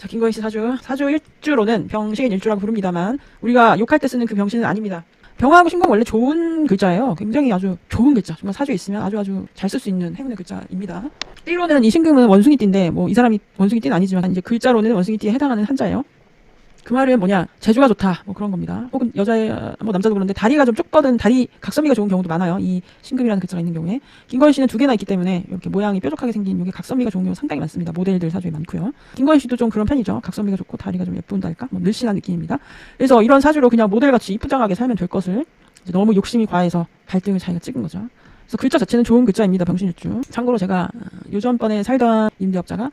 자, 김건희 씨 사주. 사주 일주로는 병신 일주라고 부릅니다만, 우리가 욕할 때 쓰는 그 병신은 아닙니다. 병하고 신공 원래 좋은 글자예요. 굉장히 아주 좋은 글자. 정말 사주에 있으면 아주 아주 잘 쓸 수 있는 행운의 글자입니다. 띠로는 이 신금은 원숭이띠인데, 뭐 이 사람이 원숭이띠는 아니지만, 이제 글자로는 원숭이띠에 해당하는 한자예요. 그 말은 뭐냐, 재주가 좋다, 뭐 그런 겁니다. 혹은 여자의, 뭐 남자도 그런데 다리가 좀쭉 뻗은 다리, 각선미가 좋은 경우도 많아요. 이 신금이라는 글자가 있는 경우에. 김건희 씨는 두 개나 있기 때문에 이렇게 모양이 뾰족하게 생긴 이게 각선미가 좋은 경우 상당히 많습니다. 모델들 사주에 많고요. 김건희 씨도 좀 그런 편이죠. 각선미가 좋고 다리가 좀 예쁜달까? 뭐 늘씬한 느낌입니다. 그래서 이런 사주로 그냥 모델같이 이쁘장하게 살면 될 것을 너무 욕심이 과해서 발등을 자기가 찍은 거죠. 그래서 글자 자체는 좋은 글자입니다. 병신일주. 참고로 제가 어, 요전번에 살던 임대업자가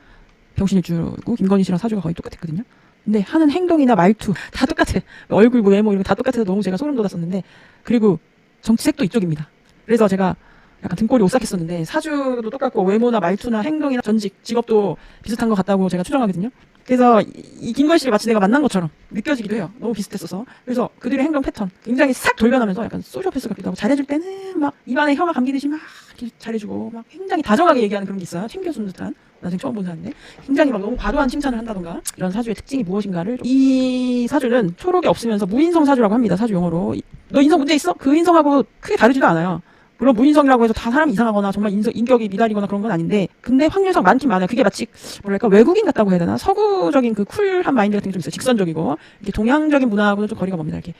병신일주고 김건희 씨랑 사주가 거의 똑같았거든요. 근데 하는 행동이나 말투 다 똑같아. 얼굴 뭐 외모 이런 거다 똑같아서 너무 제가 소름 돋았었는데 그리고 정치색도 이쪽입니다. 그래서 제가 약간 등골이 오싹했었는데 사주도 똑같고 외모나 말투나 행동이나 전직 직업도 비슷한 것 같다고 제가 추정하거든요. 그래서 이, 이 김건희 씨를 마치 내가 만난 것처럼 느껴지기도 해요. 너무 비슷했어서. 그래서 그들의 행동 패턴 굉장히 싹 돌변하면서 약간 소시오패스 같기도 하고 잘해줄 때는 막 입안에 혀가 감기듯이 막 이렇게 잘해주고 막 굉장히 다정하게 얘기하는 그런 게 있어요. 챙겨주는 듯한. 나중에 처음 본 사람인데 굉장히 막 너무 과도한 칭찬을 한다던가 이런 사주의 특징이 무엇인가를 이 사주는 초록이 없으면서 무인성 사주라고 합니다. 사주 용어로 이- 너 인성 문제 있어? 그 인성하고 크게 다르지도 않아요. 물론 무인성이라고 해서 다 사람이 이상하거나 정말 인성, 인격이 미달이거나 그런 건 아닌데 근데 확률상 많긴 많아요. 그게 마치 뭐랄까 외국인 같다고 해야 되나? 서구적인 그 쿨한 마인드 같은 게 좀 있어요. 직선적이고 이렇게 동양적인 문화하고는 좀 거리가 멉니다. 이렇게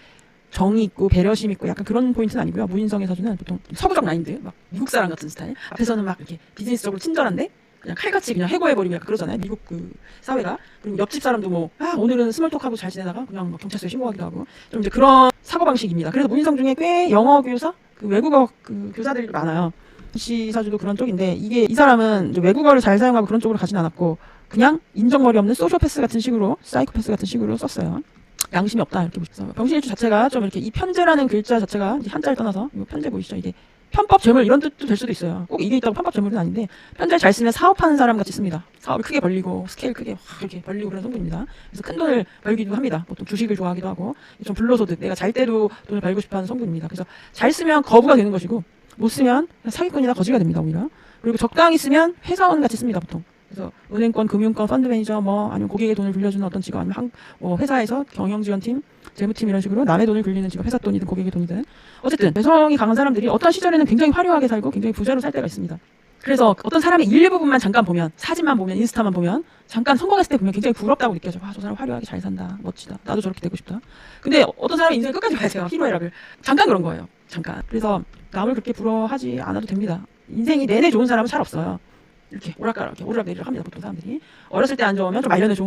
정이 있고 배려심 있고 약간 그런 포인트는 아니고요. 무인성의 사주는 보통 서구적 마인드, 막 미국 사람 같은 스타일. 앞에서는 막 이렇게 비즈니스적으로 친절한데 그냥 칼같이 그냥 해고해버리면 약간 그러잖아요. 미국 그 사회가. 그리고 옆집 사람도 뭐, 아, 오늘은 스몰톡하고 잘 지내다가 그냥 막 경찰서에 신고하기도 하고. 좀 이제 그런 사고방식입니다. 그래서 무인성 중에 꽤 영어 교사, 그 외국어 그 교사들이 많아요. 시 사주도 그런 쪽인데, 이게 이 사람은 외국어를 잘 사용하고 그런 쪽으로 가진 않았고, 그냥 인정머리 없는 소시오패스 같은 식으로, 사이코패스 같은 식으로 썼어요. 양심이 없다 이렇게 보시죠. 병신일주 자체가 좀 이렇게 이 편제라는 글자 자체가 한자를 떠나서 이거 편제 보이시죠? 이게 편법 재물 이런 뜻도 될 수도 있어요. 꼭 이게 있다고 편법 재물은 아닌데 편제 잘 쓰면 사업하는 사람 같이 씁니다. 사업을 크게 벌리고 스케일 크게 확 이렇게 벌리고 그런 성분입니다. 그래서 큰 돈을 벌기도 합니다. 보통 주식을 좋아하기도 하고 좀 불로소득 내가 잘 때도 돈을 벌고 싶어하는 성분입니다. 그래서 잘 쓰면 거부가 되는 것이고 못 쓰면 사기꾼이나 거지가 됩니다 오히려. 그리고 적당히 쓰면 회사원 같이 씁니다 보통. 그래서 은행권, 금융권, 펀드 매니저 뭐 아니면 고객의 돈을 빌려주는 어떤 직업 아니면 한, 뭐 회사에서 경영 지원팀, 재무팀 이런 식으로 남의 돈을 빌리는 직업, 회사 돈이든 고객의 돈이든 어쨌든 내성이 강한 사람들이 어떤 시절에는 굉장히 화려하게 살고 굉장히 부자로 살 때가 있습니다. 그래서 어떤 사람의 일부분만 잠깐 보면 사진만 보면 인스타만 보면 잠깐 성공했을 때 보면 굉장히 부럽다고 느껴져. 와, 저 사람 화려하게 잘 산다. 멋지다. 나도 저렇게 되고 싶다. 근데 어떤 사람이 인생 끝까지 봐야 돼요. 희로애락을. 잠깐 그런 거예요. 잠깐. 그래서 남을 그렇게 부러워하지 않아도 됩니다. 인생이 내내 좋은 사람은 잘 없어요. 이렇게 오락가락 이렇게 오르락내리락 합니다. 보통 사람들이. 어렸을 때 안 좋으면 좀 말년에 좋은